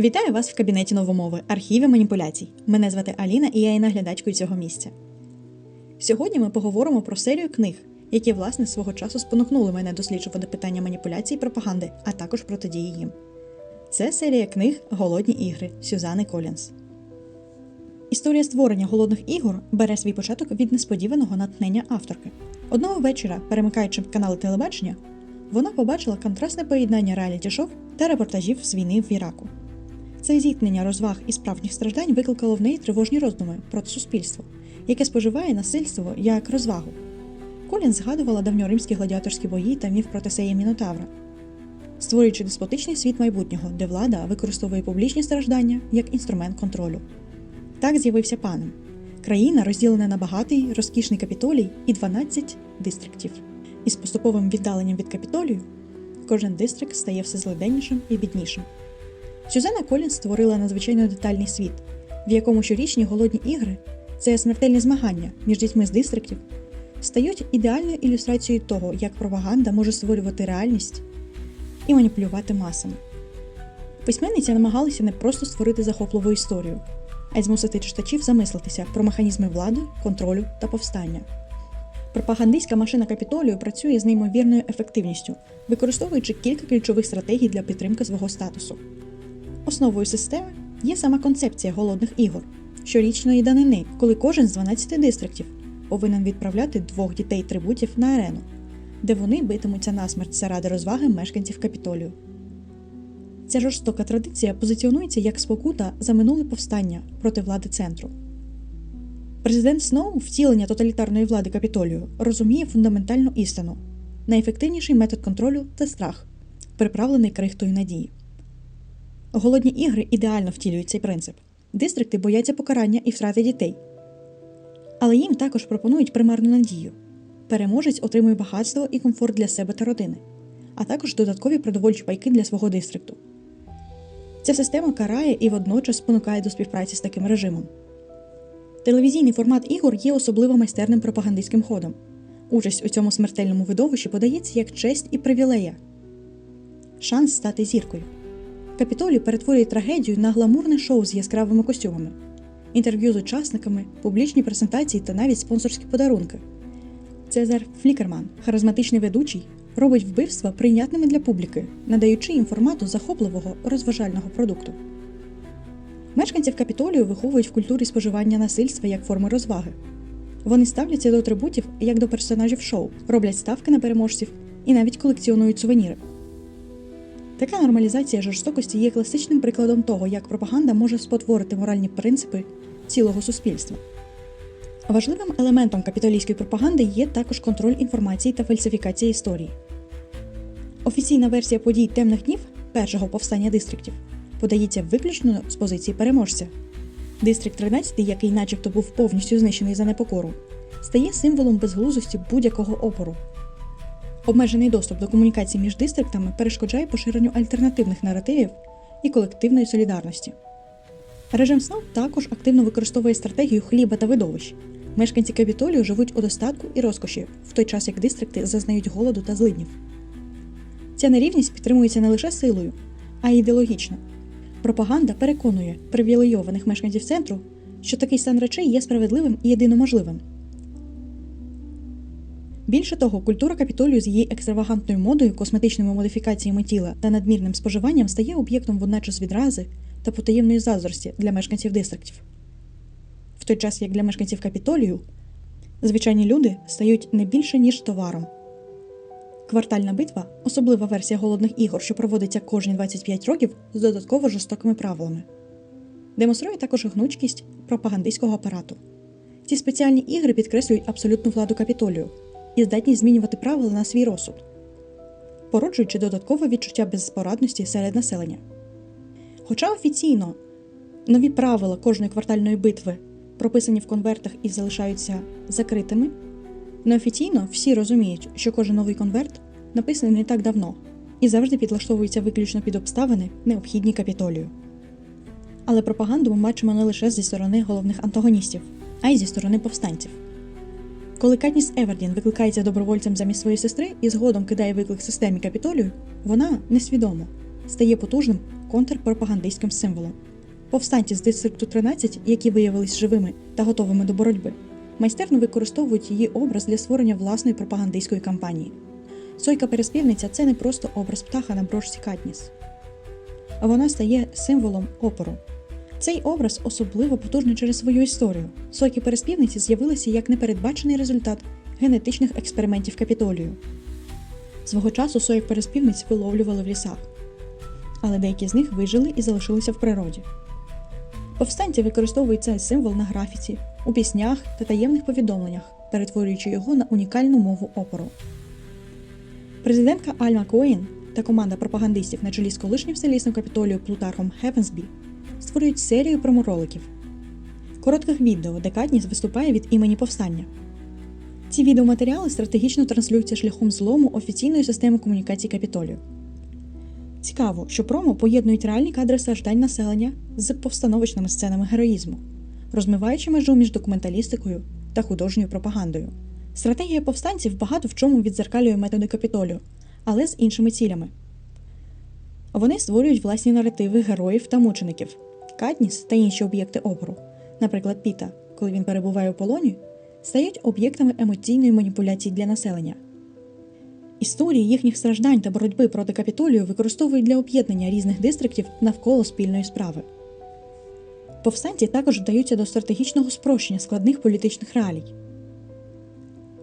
Вітаю вас в кабінеті новомови, архіві маніпуляцій. Мене звати Аліна і я є наглядачкою цього місця. Сьогодні ми поговоримо про серію книг, які, власне, свого часу спонукнули мене досліджувати питання маніпуляцій і пропаганди, а також протидії їм. Це серія книг Голодні ігри Сюзани Колінс. Історія створення голодних ігор бере свій початок від несподіваного натхнення авторки. Одного вечора, перемикаючи канали телебачення, вона побачила контрастне поєднання реаліті-шоу та репортажів з війни в Іраку. Це зіткнення розваг і справжніх страждань викликало в неї тривожні роздуми про суспільство, яке споживає насильство як розвагу. Колін згадувала давньоримські гладіаторські бої та міф про Тесея Мінотавра, створюючи деспотичний світ майбутнього, де влада використовує публічні страждання як інструмент контролю. Так з'явився паном. Країна розділена на багатий, розкішний капітолій і 12 дистриктів. Із поступовим віддаленням від капітолію кожен дистрикт стає все злиденнішим і біднішим. Сюзанна Колінс створила надзвичайно детальний світ, в якому щорічні голодні ігри це смертельні змагання між дітьми з дистриктів, стають ідеальною ілюстрацією того, як пропаганда може створювати реальність і маніпулювати масами. Письменниця намагалася не просто створити захопливу історію, а й змусити читачів замислитися про механізми влади, контролю та повстання. Пропагандистська машина капітолію працює з неймовірною ефективністю, використовуючи кілька ключових стратегій для підтримки свого статусу. Основою системи є сама концепція голодних ігор, щорічної данини, коли кожен з 12 дистриктів повинен відправляти двох дітей трибутів на арену, де вони битимуться насмерть заради розваги мешканців капітолію. Ця жорстока традиція позиціонується як спокута за минуле повстання проти влади центру. Президент Сноу, втілення тоталітарної влади капітолію, розуміє фундаментальну істину найефективніший метод контролю це страх, приправлений крихтою надії. Голодні ігри ідеально втілюють цей принцип. Дистрикти бояться покарання і втрати дітей. Але їм також пропонують примарну надію. Переможець отримує багатство і комфорт для себе та родини, а також додаткові продовольчі пайки для свого дистрикту. Ця система карає і водночас спонукає до співпраці з таким режимом. Телевізійний формат ігор є особливо майстерним пропагандистським ходом. Участь у цьому смертельному видовищі подається як честь і привілея, шанс стати зіркою. Капітолій перетворює трагедію на гламурне шоу з яскравими костюмами, інтерв'ю з учасниками, публічні презентації та навіть спонсорські подарунки. Цезар Флікерман, харизматичний ведучий, робить вбивства прийнятними для публіки, надаючи їм формату захопливого розважального продукту. Мешканців капітолію виховують в культурі споживання насильства як форми розваги. Вони ставляться до атрибутів як до персонажів шоу, роблять ставки на переможців і навіть колекціонують сувеніри. Така нормалізація жорстокості є класичним прикладом того, як пропаганда може спотворити моральні принципи цілого суспільства. Важливим елементом капітолійської пропаганди є також контроль інформації та фальсифікація історії. Офіційна версія подій темних днів першого повстання дистриктів подається виключно з позиції переможця. Дистрикт 13, який начебто був повністю знищений за непокору, стає символом безглуздості будь-якого опору. Обмежений доступ до комунікацій між дистриктами перешкоджає поширенню альтернативних наративів і колективної солідарності. Режим Сноу також активно використовує стратегію хліба та видовищ. Мешканці капітолію живуть у достатку і розкоші, в той час як дистрикти зазнають голоду та злиднів. Ця нерівність підтримується не лише силою, а й ідеологічно. Пропаганда переконує привілейованих мешканців центру, що такий стан речей є справедливим і єдиноможливим. Більше того, культура капітолію з її екстравагантною модою, косметичними модифікаціями тіла та надмірним споживанням стає об'єктом водночас відрази та потаємної заздрості для мешканців дистриктів. В той час як для мешканців капітолію звичайні люди стають не більше ніж товаром. Квартальна битва особлива версія голодних ігор, що проводиться кожні 25 років з додатково жорстокими правилами. Демонструє також гнучкість пропагандистського апарату. Ці спеціальні ігри підкреслюють абсолютну владу капітолію і здатність змінювати правила на свій розсуд, породжуючи додаткове відчуття безпорадності серед населення. Хоча офіційно нові правила кожної квартальної битви прописані в конвертах і залишаються закритими, неофіційно всі розуміють, що кожен новий конверт написаний не так давно і завжди підлаштовується виключно під обставини, необхідні капітолію. Але пропаганду ми бачимо не лише зі сторони головних антагоністів, а й зі сторони повстанців. Коли Катніс Евердін викликається добровольцем замість своєї сестри і згодом кидає виклик системі капітолію, вона несвідомо стає потужним контрпропагандистським символом. Повстанці з дистрикту 13, які виявились живими та готовими до боротьби, майстерно використовують її образ для створення власної пропагандистської кампанії. Сойка переспівниця це не просто образ птаха на брошці Катніс. Вона стає символом опору. Цей образ особливо потужний через свою історію. Сойки переспівниці з'явилися як непередбачений результат генетичних експериментів капітолію. Свого часу соїк переспівниць виловлювали в лісах, але деякі з них вижили і залишилися в природі. Повстанці використовують цей символ на графіці, у піснях та таємних повідомленнях, перетворюючи його на унікальну мову опору. Президентка Альма Коін та команда пропагандистів на чолі з колишнім селісним капітолію Плутархом Хевенсбі створюють серію промороликів, коротких відео, де Катніс виступає від імені повстання. Ці відеоматеріали стратегічно транслюються шляхом злому офіційної системи комунікації капітолію. Цікаво, що промо поєднують реальні кадри страждань населення з повстановочними сценами героїзму, розмиваючи межу між документалістикою та художньою пропагандою. Стратегія повстанців багато в чому відзеркалює методи капітолію, але з іншими цілями. Вони створюють власні наративи героїв та мучеників, Катніс та інші об'єкти опору, наприклад, Піта, коли він перебуває у полоні, стають об'єктами емоційної маніпуляції для населення. Історії їхніх страждань та боротьби проти капітолію використовують для об'єднання різних дистриктів навколо спільної справи. Повстанці також вдаються до стратегічного спрощення складних політичних реалій.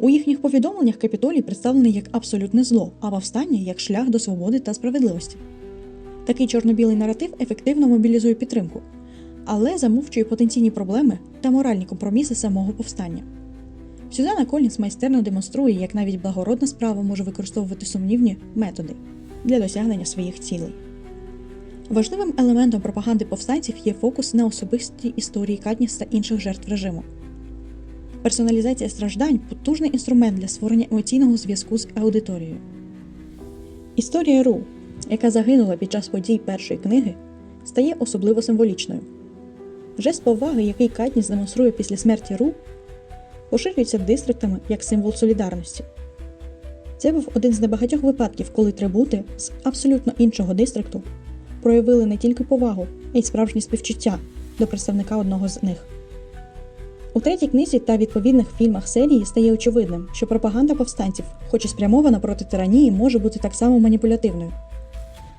У їхніх повідомленнях капітолій представлений як абсолютне зло, а повстання як шлях до свободи та справедливості. Такий чорно-білий наратив ефективно мобілізує підтримку, але замовчує потенційні проблеми та моральні компроміси самого повстання. Сюзанна Колінс майстерно демонструє, як навіть благородна справа може використовувати сумнівні методи для досягнення своїх цілей. Важливим елементом пропаганди повстанців є фокус на особистій історії Катніс та інших жертв режиму. Персоналізація страждань потужний інструмент для створення емоційного зв'язку з аудиторією. Історія Ру, яка загинула під час подій першої книги, стає особливо символічною. Жест поваги, який Катніс демонструє після смерті Ру, поширюється дистриктами як символ солідарності. Це був один з небагатьох випадків, коли трибути з абсолютно іншого дистрикту проявили не тільки повагу, а й справжнє співчуття до представника одного з них. У третій книзі та відповідних фільмах серії стає очевидним, що пропаганда повстанців, хоч і спрямована проти тиранії, може бути так само маніпулятивною.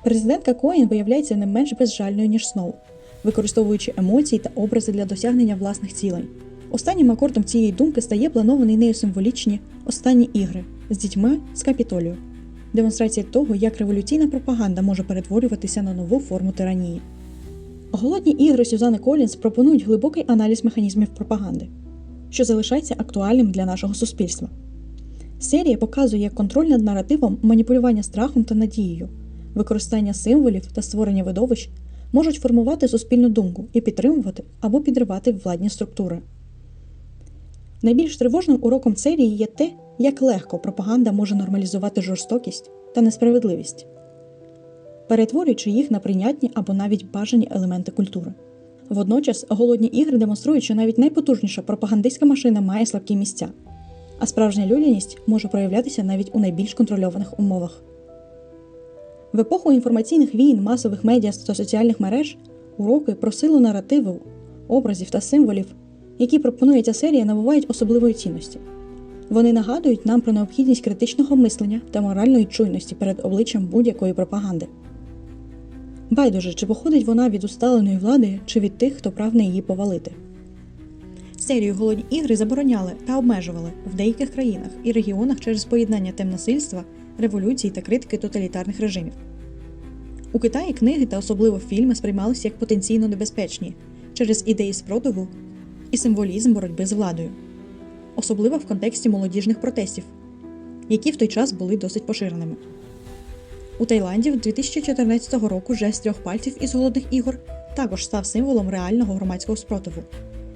Президентка Коін виявляється не менш безжальною, ніж Сноу, використовуючи емоції та образи для досягнення власних цілей. Останнім акордом цієї думки стає планований нею символічні останні ігри з дітьми з капітолію, демонстрація того, як революційна пропаганда може перетворюватися на нову форму тиранії. Голодні ігри Сюзани Колінс пропонують глибокий аналіз механізмів пропаганди, що залишається актуальним для нашого суспільства. Серія показує як контроль над наративом, маніпулювання страхом та надією, використання символів та створення видовищ можуть формувати суспільну думку і підтримувати або підривати владні структури. Найбільш тривожним уроком серії є те, як легко пропаганда може нормалізувати жорстокість та несправедливість, перетворюючи їх на прийнятні або навіть бажані елементи культури. Водночас голодні ігри демонструють, що навіть найпотужніша пропагандистська машина має слабкі місця, а справжня людяність може проявлятися навіть у найбільш контрольованих умовах. В епоху інформаційних війн, масових медіа та соціальних мереж уроки про силу наративу, образів та символів, які пропонує ця серія, набувають особливої цінності. Вони нагадують нам про необхідність критичного мислення та моральної чуйності перед обличчям будь-якої пропаганди. Байдуже, чи походить вона від усталеної влади, чи від тих, хто прагне її повалити. Серію голодні ігри забороняли та обмежували в деяких країнах і регіонах через поєднання тем насильства, революцій та критики тоталітарних режимів. У Китаї книги та особливо фільми сприймалися як потенційно небезпечні через ідеї спротиву і символізм боротьби з владою, особливо в контексті молодіжних протестів, які в той час були досить поширеними. У Таїланді в 2014 року жест трьох пальців із голодних ігор також став символом реального громадського спротиву,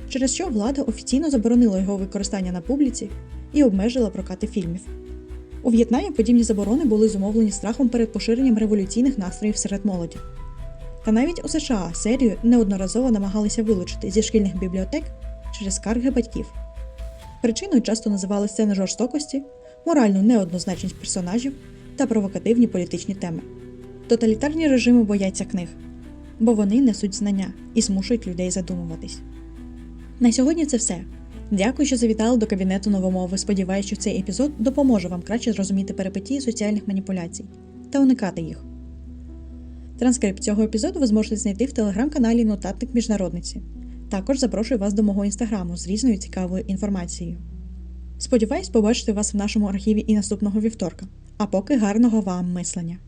через що влада офіційно заборонила його використання на публіці і обмежила прокати фільмів. У В'єтнамі подібні заборони були зумовлені страхом перед поширенням революційних настроїв серед молоді. Та навіть у США серію неодноразово намагалися вилучити зі шкільних бібліотек через скарги батьків. Причиною часто називали сцени жорстокості, моральну неоднозначність персонажів та провокативні політичні теми. Тоталітарні режими бояться книг, бо вони несуть знання і змушують людей задумуватись. На сьогодні це все. Дякую, що завітали до кабінету новомови. Сподіваюся, що цей епізод допоможе вам краще зрозуміти перипетії соціальних маніпуляцій та уникати їх. Транскрипт цього епізоду ви зможете знайти в телеграм-каналі Нотатник Міжнародниці. Також запрошую вас до мого інстаграму з різною цікавою інформацією. Сподіваюсь побачити вас в нашому архіві і наступного вівторка. А поки гарного вам мислення!